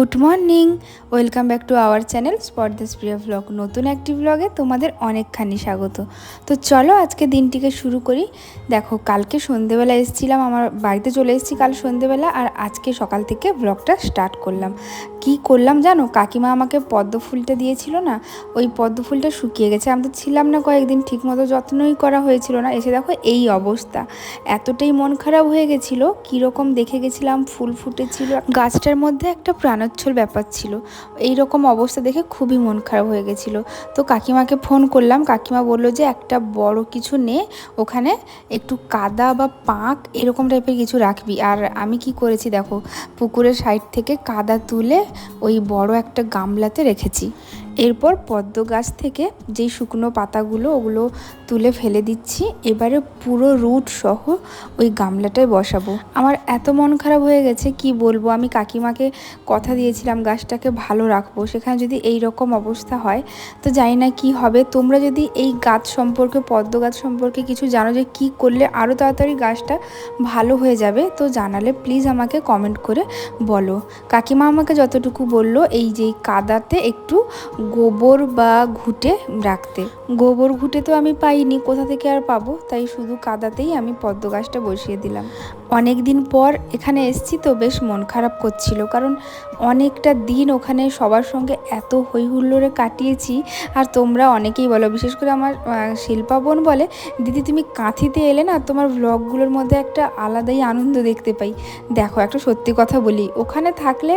Good morning. Welcome back to our channel spot the প্রিয় blog নতুন একটি ব্লগে তোমাদের অনেকখানি স্বাগত। তো চলো আজকে দিনটিকে শুরু করি। দেখো, কালকে সন্ধেবেলা এসেছিলাম, আমার বাড়িতে চলে এসেছি কাল সন্ধেবেলা, আর আজকে সকাল থেকে ব্লগটা স্টার্ট করলাম। কি করলাম জানো? কাকিমা আমাকে পদ্ম ফুলটা দিয়েছিল না, ওই পদ্ম ফুলটা শুকিয়ে গেছে। আমি তো ছিলাম না কয়েকদিন, ঠিকমতো যত্নই করা হয়েছিল না। এসে দেখো এই অবস্থা। এতটাই মন খারাপ হয়ে গেছিল, কীরকম দেখে গেছিলাম, ফুল ফুটেছিল। গাছটার মধ্যে একটা প্রাণোচ্ছল ব্যাপার ছিল। এই রকম অবস্থা দেখে খুবই মন খারাপ হয়ে গেছিল। তো কাকিমাকে ফোন করলাম, কাকিমা বলল যে একটা বড় কিছু নে, ওখানে একটু কাদা বা পাঁক এরকম টাইপের কিছু রাখবি। আর আমি কি করেছি দেখো, পুকুরের সাইড থেকে কাদা তুলে ওই বড় একটা গামলাতে রেখেছি। এরপর পদ্ম গাছ থেকে যেই শুকনো পাতাগুলো, ওগুলো তুলে ফেলে দিচ্ছি। এবারে পুরো রুট সহ ওই গামলাটায় বসাবো। আমার এত মন খারাপ হয়ে গেছে, কি বলব? আমি কাকিমাকে কথা দিয়েছিলাম, গাছটাকে ভালো রাখব। সেখানে যদি এই রকম অবস্থা হয়, তো জানি না কি হবে। তোমরা যদি এই গাছ সম্পর্কে, পদ্ম গাছ সম্পর্কে কিছু জানো যে কি করলে আরও তাড়াতাড়ি গাছটা ভালো হয়ে যাবে, তো জানালে প্লিজ আমাকে কমেন্ট করে বলো। কাকিমা আমাকে যতটুকু বলল, এই যে কাদাতে একটু গোবর বা ঘুটে রাখতে। গোবর ঘুটে তো আমি পাইনি, কোথা থেকে আর পাবো? তাই শুধু কাদাতেই আমি পদ্ম গাছটা বসিয়ে দিলাম। অনেক দিন পর এখানে এসছি তো বেশ মন খারাপ করছিল। কারণ অনেকটা দিন ওখানে সবার সঙ্গে এত হই হুল্লোড়ে কাটিয়েছি। আর তোমরা অনেকেই বলো, বিশেষ করে আমার শিল্পা বোন বলে, দিদি, তুমি কাঁথিতে এলে না তোমার ব্লগগুলোর মধ্যে একটা আলাদাই আনন্দ দেখতে পাই। দেখো, একটা সত্যি কথা বলি, ওখানে থাকলে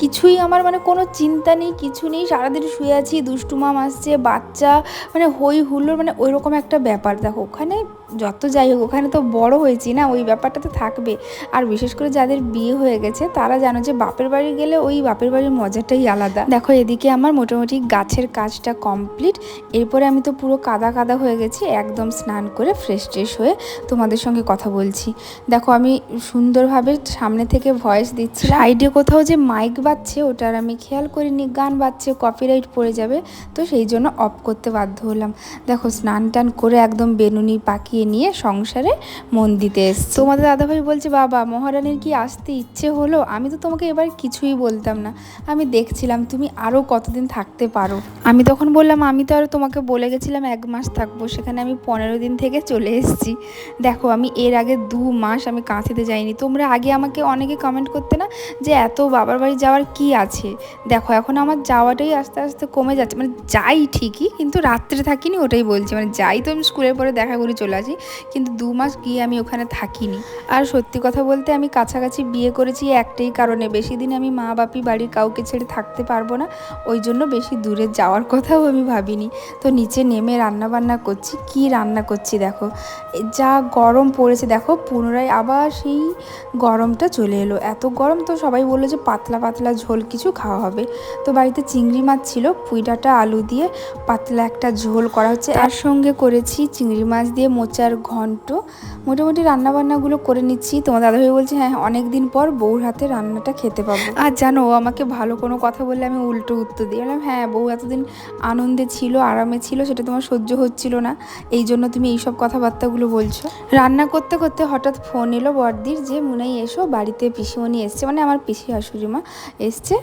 কিছুই আমার মানে কোনো চিন্তা নেই, কিছু নেই, সারাদিন শুয়ে আছি, দুষ্টুমাম আসছে, বাচ্চা মানে হই হুল্লোড় মানে ওই রকম একটা ব্যাপার। দেখো, ওখানে যত যাই হোক, ওখানে তো বড় হয়েছি না, ওই ব্যাপারটা তো থাকবে। আর বিশেষ করে যাদের বিয়ে হয়ে গেছে, তারা জানো যে বাপের বাড়ি গেলে ওই বাপের বাড়ির মজাটাই আলাদা। দেখো, এদিকে আমার মোটামুটি গাছের কাজটা কমপ্লিট। এরপরে আমি তো পুরো কাদা কাদা হয়ে গেছি, একদম স্নান করে ফ্রেশ ট্রেশ হয়ে তোমাদের সঙ্গে কথা বলছি। দেখো, আমি সুন্দরভাবে সামনে থেকে ভয়েস দিচ্ছি সাইডে কোথাও যে মাইক বাজছে, ওটার আমি খেয়াল করিনি, গান বাজছে, কপিরাইট পড়ে যাবে। তো সেই জন্য অফ করতে বাধ্য হলাম। দেখো, স্নান টান করে একদম বেনুনি পাকিয়ে নিয়ে সংসারে মন দিতে এসছে। তোমাদের দাদাভাই বলছে, বাবা, মহারানীর কি আসতে ইচ্ছে হলো? আমি তো তোমাকে এবার কিছুই বলতাম না। আমি দেখছিলাম তুমি আরও কতদিন থাকতে পারো। আমি তখন বললাম, আমি তো আরও তোমাকে বলে গেছিলাম এক মাস থাকব, সেখানে আমি পনেরো দিন থেকে চলে এসেছি। দেখো, আমি এর আগে দু মাস আমি কাঁথিতে যাইনি। তোমরা আগে আমাকে অনেকে কমেন্ট করতে না যে, এত বাবার বাড়ি যাওয়ার কি আছে? দেখো, এখন আমার যাওয়াটাই আস্তে আস্তে কমে যাচ্ছে। মানে যাই ঠিকই, কিন্তু রাত্রে থাকিনি ওটাই বলছি। মানে যাই তো আমি স্কুলের পরে দেখা করে চলে আসি কিন্তু দু মাস গিয়ে আমি ওখানে থাকিনি। আর সত্যি কথা বলতে আমি কাছাকাছি বিয়ে করেছি একটাই কারণে, বেশি দিন আমি মা বাপি বাড়ির কাউকে ছেড়ে থাকতে পারব না, ওই জন্য বেশি দূরে যাওয়ার কথাও আমি ভাবিনি। তো নিচে নেমে রান্না বান্না করছি, কি রান্না করছি দেখো যা গরম পড়েছে দেখো, পুনরায় আবার সেই গরমটা চলে এলো। এত গরম তো সবাই বলল যে পাতলা পাতলা ঝোল কিছু খাওয়া হবে। তো বাড়িতে চিংড়ি মাছ ছিল, পুইডাটা, আলু দিয়ে পাতলা একটা ঝোল করা হচ্ছে। তার সঙ্গে করেছি চিংড়ি মাছ দিয়ে মোচার ঘন্ট। মোটামুটি রান্নাবান্নাগুলো করে নিচ্ছি। তোমার দাদাভাই বলছে হ্যাঁ অনেক দিন পর বউর হাতে রান্নাটা খেতে পাবো। আর জানো আমাকে ভালো কোনো কথা বললে আমি উল্টো উত্তর দিই। বললাম হ্যাঁ বউ এতদিন আনন্দে ছিল, আরামে ছিল, সেটা তোমার সহ্য হচ্ছিল না। এই জন্য তুমি এইসব কথাবার্তাগুলো বলছো। রান্না করতে করতে হঠাৎ ফোন এলো বড়দির, যে, মুনাই, এসো, বাড়িতে পিসিমণি এসছে। মানে আমার পিসি শাশুড়ি মা এসছে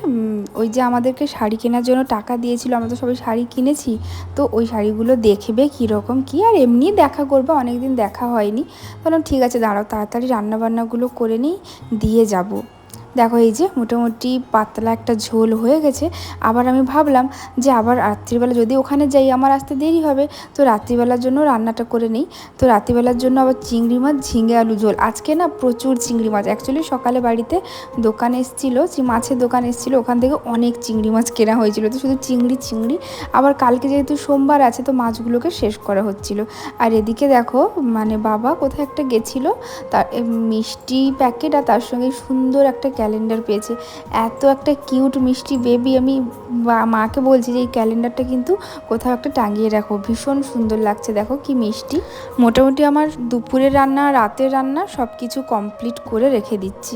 ওই যে আমাদেরকে শাড়ি কেনার জন্য টাকা দিয়েছিল, আমরা তো সবাই শাড়ি কিনেছি। তো ওই শাড়িগুলো দেখবে কীরকম কী, আর এমনি দেখা করবে অনেকদিন দেখা হয়নি। বললাম ঠিক আছে দাঁড়াও তাড়াতাড়ি রান্নাবান্নাগুলো করে নিই দিয়ে যাব। দেখো, এই যে মোটামুটি পাতলা একটা ঝোল হয়ে গেছে। আবার আমি ভাবলাম যে আবার রাত্রিবেলা যদি ওখানে যাই, আমার আসতে দেরি হবে। তো রাত্রিবেলার জন্য রান্নাটা করে নিই। তো রাত্রিবেলার জন্য আবার চিংড়ি মাছ, ঝিঙে আলু ঝোল। আজকে না প্রচুর চিংড়ি মাছ। অ্যাকচুয়ালি সকালে বাড়িতে দোকান এসেছিল মাছের দোকান এসেছিল, ওখান থেকে অনেক চিংড়ি মাছ কেনা হয়েছিল। তো শুধু চিংড়ি চিংড়ি। আবার কালকে যেহেতু সোমবার আছে, তো মাছগুলোকে শেষ করা হচ্ছিল। আর এদিকে দেখো মানে বাবা কোথায় একটা গেছিল, তার মিষ্টি প্যাকেট আর তার সঙ্গে সুন্দর একটা ক্যালেন্ডার পেয়েছি। এত একটা কিউট মিষ্টি বেবি আমি মাকে বলছি যে, এই ক্যালেন্ডারটা কিন্তু কোথাও একটা টাঙিয়ে রাখো। ভীষণ সুন্দর লাগছে। দেখো কি মিষ্টি। মোটামুটি আমার দুপুরের রান্না, রাতের রান্না সব কিছু কমপ্লিট করে রেখে দিচ্ছি।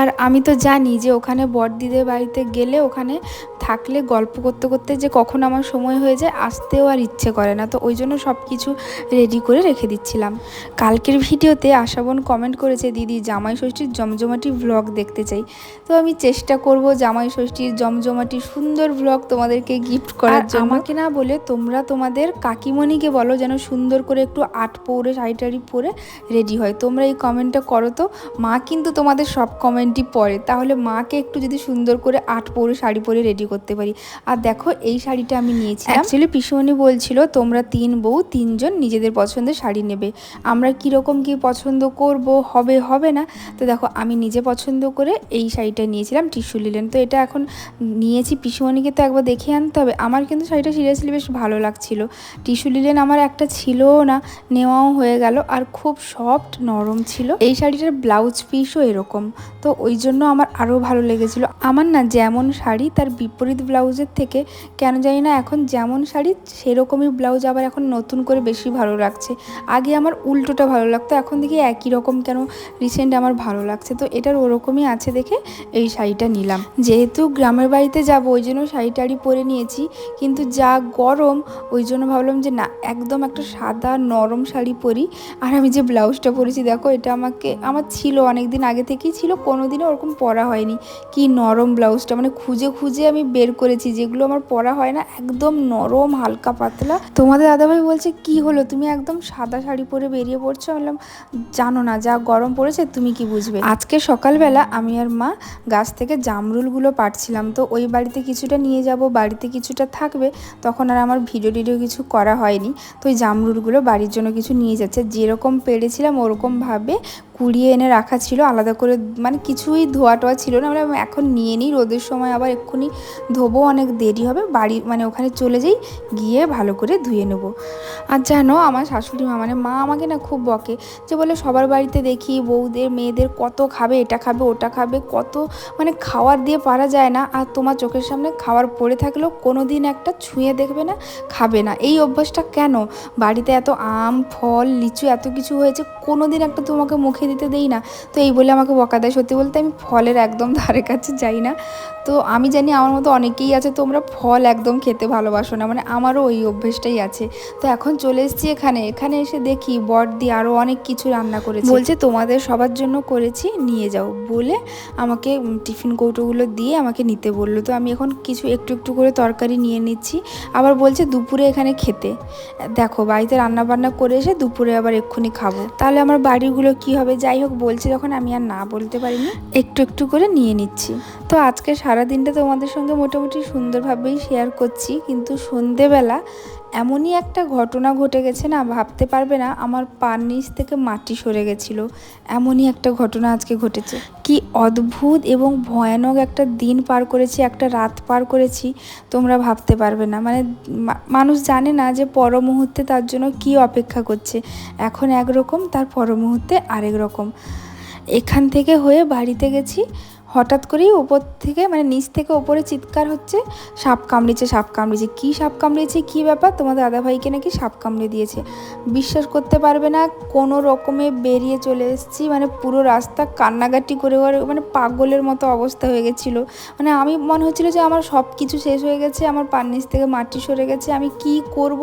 আর আমি তো জানি যে ওখানে বড়দিদের বাড়িতে গেলে ওখানে থাকলে গল্প করতে করতে যে কখন আমার সময় হয়ে যায় আসতেও আর ইচ্ছে করে না। তো ওই জন্য সব কিছু রেডি করে রেখে দিচ্ছিলাম। কালকের ভিডিওতে আশাবন কমেন্ট করেছে দিদি জামাই ষষ্ঠীর জমজমাটি ভ্লগ দেখতে চাই। তো আমি চেষ্টা করব জামাই ষষ্ঠীর জমজমাটি সুন্দর ভ্লগ তোমাদেরকে গিফট করার জন্য। আমাকে না বলে তোমরা তোমাদের কাকিমণিকে বলো যেন সুন্দর করে একটু আট পরে শাড়ি টাড়ি পরে রেডি হয়। তোমরা এই কমেন্টটা করো তো। মা কিন্তু তোমাদের সব কমেন্টই পড়ে। তাহলে মাকে একটু যদি সুন্দর করে আট পরে, শাড়ি পরে রেডি করতে পারি। আর দেখো, এই শাড়িটা আমি নিয়েছি অ্যাকচুয়ালি পিসুমণি বলছিল, তোমরা তিন বউ, তিনজন নিজেদের পছন্দের শাড়ি নেবে। আমরা কীরকম কি পছন্দ করব? হবে হবে না? তো দেখো, আমি নিজে পছন্দ করে এই শাড়িটা নিয়েছিলাম, টিস্যু লিলেন। তো এটা এখন নিয়েছি, পিসুমণিকে তো একবার দেখে আনতে হবে। আমার কিন্তু শাড়িটা সিরিয়াসলি বেশ ভালো লাগছিল। টিস্যু লিলেন আমার একটা ছিলও না, নেওয়াও হয়ে গেল। আর খুব সফট নরম ছিল। এই শাড়িটার ব্লাউজ পিসও এরকম। তো ওই জন্য আমার আরও ভালো লেগেছিল। আমার না যেমন শাড়ি তার বিপরীত ব্লাউজের থেকে, কেন জানি না এখন যেমন শাড়ি সেরকমই ব্লাউজ আবার এখন নতুন করে বেশি ভালো লাগছে। আগে আমার উল্টোটা ভালো লাগতো, এখন দেখি একই রকম কেন রিসেন্ট আমার ভালো লাগছে। তো এটার ওরকমই আছে দেখে এই শাড়িটা নিলাম। যেহেতু গ্রামের বাড়িতে যাব, ওই জন্য শাড়ি টাড়ি পরে নিয়েছি, কিন্তু যা গরম, ওই জন্য ভাবলাম যে না, একদম একটা সাদা নরম শাড়ি পরি। আর আমি যে ব্লাউজটা পরেছি, দেখো এটা আমাকে, আমার ছিল অনেক দিন আগে থেকেই ছিল কোনো দিনও ওরকম পরা হয়নি। কি নরম ব্লাউজটা মানে খুঁজে খুঁজে আমি বের করেছি, যেগুলো আমার পরা হয় না, একদম নরম, হালকা পাতলা। তোমাদের দাদাভাই বলছে, কি হলো? তুমি একদম সাদা শাড়ি পরে বেরিয়ে পড়ছো? বললাম, জানো না, যা গরম পড়েছে, তুমি কি বুঝবে? আজকে সকালবেলা আমি আর মা গাছ থেকে জামরুলগুলো পাড়ছিলাম, তো ওই বাড়িতে কিছুটা নিয়ে যাব, বাড়িতে কিছুটা থাকবে, তখন আর আমার ভিডিও টিডিও কিছু করা হয়নি, তো ওই জামরুলগুলো বাড়ির জন্য কিছু নিয়ে যাচ্ছে, যেরকম পেরেছিলাম ওরকমভাবে কুড়িয়ে এনে রাখা ছিল, আলাদা করে মানে কিছুই ধোয়া টোয়া ছিল না। আমরা এখন নিয়ে নিই, রোদের সময় আবার এক্ষুনি ধোবো, অনেক দেরি হবে। বাড়ি মানে ওখানে চলে যাই, গিয়ে ভালো করে ধুয়ে নেব। আর জানো, আমার শাশুড়ি মা মানে মা আমাকে না খুব বকে, যে বলে সবার বাড়িতে দেখি বউদের, মেয়েদের কত খাবে, এটা খাবে, ওটা খাবে, কত মানে খাওয়ার দিয়ে পারা যায় না। আর তোমার চোখের সামনে খাওয়ার পড়ে থাকলেও কোনো দিন একটা ছুঁয়ে দেখবে না, খাবে না। এই অভ্যাসটা কেন? বাড়িতে এত আম, ফল, লিচু এত কিছু হয়েছে কোনো দিন একটা তোমাকে মুখে দিতে দেই না। তো এই বলে আমাকে বকা দেয় সত্যি বলতে আমি ফলের একদম ধারে কাছে যাই না। তো আমি জানি আমার মতো অনেকেই আছে তোমরা ফল একদম খেতে ভালোবাসো না। মানে আমারও ওই অভ্যেসটাই আছে। তো এখন চলে এসেছি এখানে। এখানে এসে দেখি বট দিয়ে আরও অনেক কিছু রান্না করেছে। বলছে তোমাদের সবার জন্য করেছি নিয়ে যাও বলে আমাকে টিফিন কৌটোগুলো দিয়ে আমাকে নিতে বলল। তো আমি এখন কিছু একটু একটু করে তরকারি নিয়ে নিচ্ছি। আবার বলছে দুপুরে এখানে খেতে। দেখো বাড়িতে রান্না বান্না করে এসে দুপুরে আবার এক্ষুনি খাব। তাহলে আমার বাড়িগুলো কি হবে? যাই হোক বলছি যখন আমি আর না বলতে পারিনি। একটু একটু করে নিয়ে নিচ্ছি। তো আজকে সারা দিনটা তোমাদের সঙ্গে মোটামুটি সুন্দরভাবেই শেয়ার করছি। কিন্তু সন্ধেবেলা এমনই একটা ঘটনা ঘটে গেছে না, ভাবতে পারবে না, আমার পার নিচ থেকে মাটি সরে গেছিল। এমনই একটা ঘটনা আজকে ঘটেছে। কি অদ্ভুত এবং ভয়ানক একটা দিন পার করেছি, একটা রাত পার করেছি, তোমরা ভাবতে পারবে না। মানে মানুষ জানে না যে পর মুহূর্তে তার জন্য কি অপেক্ষা করছে। এখন একরকম, তার পর মুহূর্তে আরেক রকম। এখান থেকে হয়ে বাড়িতে গেছি হঠাৎ করেই ওপর থেকে মানে নিচ থেকে ওপরে চিৎকার হচ্ছে, সাপ কামড়েছে সাপ কামড়েছে। কী সাপ কামড়েছে, কী ব্যাপার? তোমাদের দাদাভাইকে নাকি সাপ কামড়ে দিয়েছে। বিশ্বাস করতে পারবে না, কোনো রকমে বেরিয়ে চলে এসেছি মানে পুরো রাস্তা কান্নাকাটি করে মানে পাগলের মতো অবস্থা হয়ে গেছিল। মানে আমি, মনে হচ্ছিল যে আমার সব কিছু শেষ হয়ে গেছে, আমার পার নিচ থেকে মাটি সরে গেছে, আমি কি করব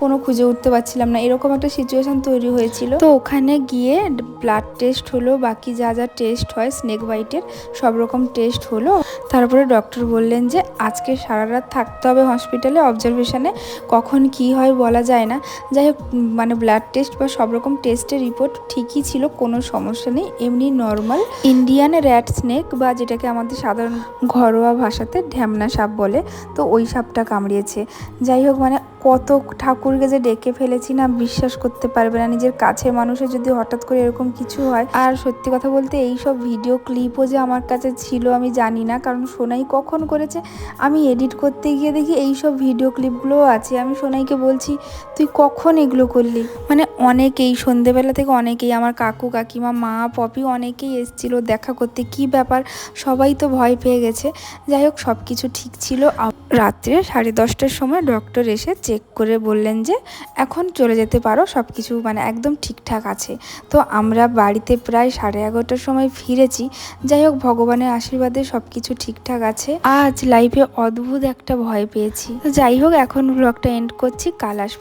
কোনো খুঁজে উঠতে পারছিলাম না। এরকম একটা সিচুয়েশন তৈরি হয়েছিল। তো ওখানে গিয়ে ব্লাড টেস্ট হলো, বাকি যা যা টেস্ট হয় স্নেক বাইটের সব রকম টেস্ট হলো। তারপরে ডক্টর বললেন যে, আজকে সারা রাত থাকতে হবে হসপিটালে অবজারভেশনে কখন কি হয় বলা যায় না। যাই হোক মানে ব্লাড টেস্ট বা সব রকম টেস্টের রিপোর্ট ঠিকই ছিল, কোনো সমস্যা নেই। এমনি নর্মাল ইন্ডিয়ান র্যাট স্নেক বা যেটাকে আমাদের সাধারণ ঘরোয়া ভাষাতে ঢ্যামনা সাপ বলে, তো ওই সাপটা কামড়িয়েছে। যাই হোক মানে কত ঠাকুরকে যে ডেকে ফেলেছি না, বিশ্বাস করতে পারবে না। নিজের কাছের মানুষের যদি হঠাৎ করে এরকম কিছু হয়। আর সত্যি কথা বলতে এই সব ভিডিও ক্লিপও যে আমার কাছে ছিল, আমি জানি না। কারণ সোনাই কখন করেছে? আমি এডিট করতে গিয়ে দেখি এইসব ভিডিও ক্লিপগুলোও আছে। আমি সোনাইকে বলছি, তুই কখন এগুলো করলি? মানে অনেকেই, সন্ধেবেলা থেকে অনেকেই, আমার কাকু, কাকিমা, মা, পপি অনেকেই এসেছিল দেখা করতে। কি ব্যাপার? সবাই তো ভয় পেয়ে গেছে। যাই হোক সব কিছু ঠিক ছিল। রাত্রে সাড়ে দশটার সময় ডক্টর এসে চেক করে বললেন যে, এখন চলে যেতে পারো সব কিছু মানে একদম ঠিকঠাক আছে। তো আমরা বাড়িতে প্রায় সাড়ে এগারোটার সময় ফিরেছি। যাই হোক, ভগবানের আশীর্বাদে সব কিছু ঠিকঠাক আছে। আজ লাইফে অদ্ভুত একটা ভয় পেয়েছি। তো যাই হোক, এখন ব্লগটা এন্ড করছি। কাল আসব